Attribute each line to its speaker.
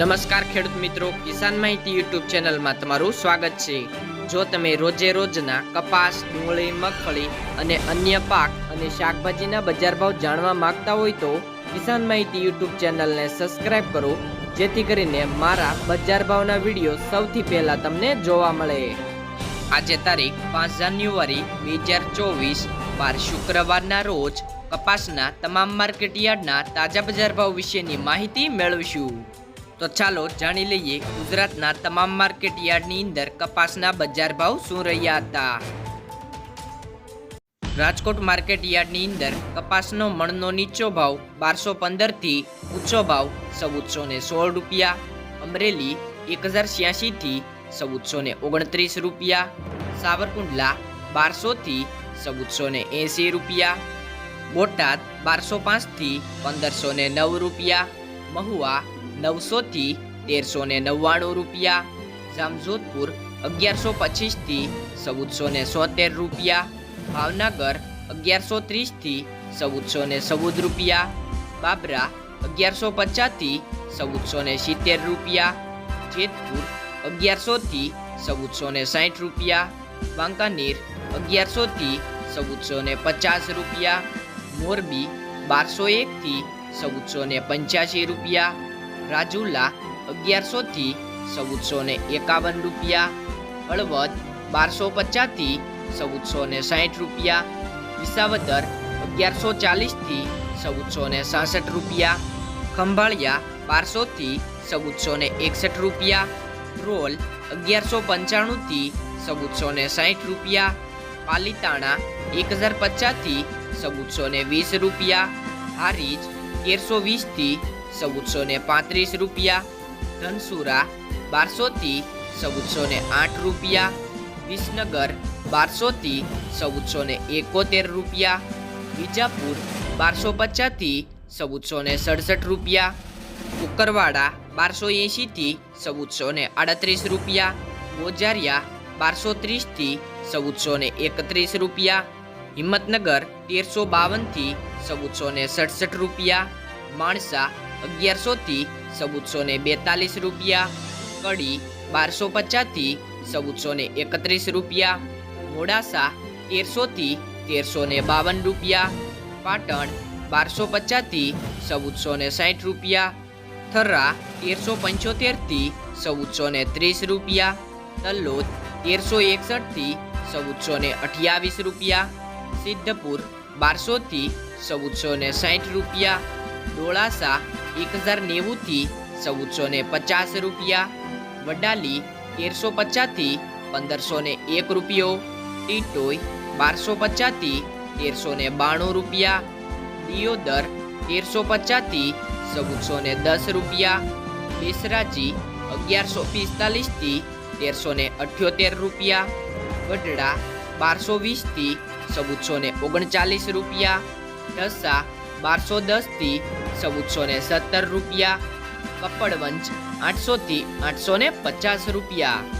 Speaker 1: નમસ્કાર ખેડૂત મિત્રો, કિસાન માહિતી યુટ્યુબ ચેનલમાં તમારું સ્વાગત છે. જો તમે રોજે રોજના કપાસ, ડુંગળી, મગફળી અને અન્ય પાક અને શાકભાજીના બજાર ભાવ જાણવા માંગતા હોય તો કિસાન માહિતી યુટ્યુબ ચેનલને સબસ્ક્રાઇબ કરો, જેથી કરીને મારા બજાર ભાવના વીડિયો સૌથી પહેલા તમને જોવા મળે. આજે તારીખ પાંચ જાન્યુઆરી બે હજાર ચોવીસ વાર શુક્રવારના રોજ કપાસના તમામ માર્કેટ યાર્ડના તાજા બજાર ભાવ વિશેની માહિતી મેળવીશું. તો ચાલો જાણી લઈએ ગુજરાતના તમામ માર્કેટ યાર્ડની અંદર કપાસના બજાર ભાવ શું રહ્યા હતા. રાજકોટ માર્કેટ યાર્ડની અંદર કપાસનો મણનો નીચો ભાવ બારસો પંદરથી ઊંચો ભાવ ચૌદસો ને સોળ રૂપિયા, અમરેલી એક હજાર છ્યાસીથી ચૌદસો ને ઓગણત્રીસ રૂપિયા, સાવરકુંડલા બારસોથી ચૌદસો ને એંસી રૂપિયા, બોટાદ બારસો પાંચથી પંદરસો ને નવ રૂપિયા, મહુવા નવસોથી તેરસો ને નવ્વાણું રૂપિયા, જામજોધપુર અગિયારસો પચીસથી ચૌદસો ને સોતેર રૂપિયા, ભાવનગર અગિયારસો ત્રીસથી ચૌદસો ને ચૌદ રૂપિયા, બાબરા અગિયારસો પચાસથી ચૌદસો ને સિત્તેર રૂપિયા, જેતપુર અગિયારસોથી ચૌદસો ને સાઠ રૂપિયા, વાંકાનેર અગિયારસોથી ચૌદસો ને પચાસ રૂપિયા, મોરબી બારસો એકથી ચૌદસો ને પંચ્યાસી રૂપિયા રાજુલા અગિયારસોથી ચૌદસો ને એકાવન રૂપિયા, હળવદ બારસો પચાસથી ચૌદસો ને સાઠ રૂપિયા, વિસાવદર અગિયારસો ચાલીસથી ચૌદસો ને સાસઠ રૂપિયા, ખંભાળિયા બારસોથી ચૌદસો ને એકસઠ રૂપિયા, રોલ અગિયારસો પંચાણુંથી ચૌદસો ને સાઠ રૂપિયા, પાલીતાણા એક હજાર પચાસથી ચૌદસો ને વીસ રૂપિયા, હારીજ તેરસો વીસથી ચૌદસો ને પાંત્રીસ રૂપિયા, ધનસુરા બારસોથી ચૌદસો ને આઠ રૂપિયા, વિસનગર બારસોથી ચૌદસો ને એકોતેર રૂપિયા, વિજાપુર બારસો પચાસથી ચૌદસો ને સડસઠ રૂપિયા, કુકરવાડા બારસો એંશીથી ચૌદસો ને આડત્રીસ રૂપિયા, ગોજારિયા બારસો ત્રીસથી ચૌદસો ને એકત્રીસ રૂપિયા, હિંમતનગર તેરસો બાવનથી ચૌદસો ને સડસઠ રૂપિયા, માણસા અગિયારસોથી ચૌદસો ને બેતાલીસ રૂપિયા કડી બારસો પચાસથી ચૌદસો ને એકત્રીસ રૂપિયા, મોડાસા તેરસોથી તેરસો ને બાવન રૂપિયા, પાટણ બારસો પચાસથી ચૌદસો ને સાઠ રૂપિયા, થરા તેરસો પંચોતેરથી ચૌદસો ને ત્રીસ રૂપિયા, તલ્લોદ તેરસો એકસઠથી ચૌદસો ને અઠ્યાવીસ રૂપિયા, સિદ્ધપુર બારસોથી ચૌદસો ને સાઠ રૂપિયા ડોળાસા એક હજાર નેવુંથી ચૌદસો ને પચાસ રૂપિયા, વડાલી તેરસો પચાસથી પંદરસો ને એક રૂપિયો ટીટોય બારસો પચાસથી તેરસો ને બાણું રૂપિયા, દિયોદર તેરસો પચાસથી ચૌદસો ને દસ રૂપિયા, બેસરાજી અગિયારસો પિસ્તાલીસથી તેરસો ને અઠ્યોતેર રૂપિયા, ગઢડા બારસો વીસથી ચૌદસો ને ઓગણચાલીસ રૂપિયા, ઢસા બારસો દસથી ચૌદસો ને સત્તર રૂપિયા કપડવંજ આઠસોથી આઠસો ને પચાસ રૂપિયા.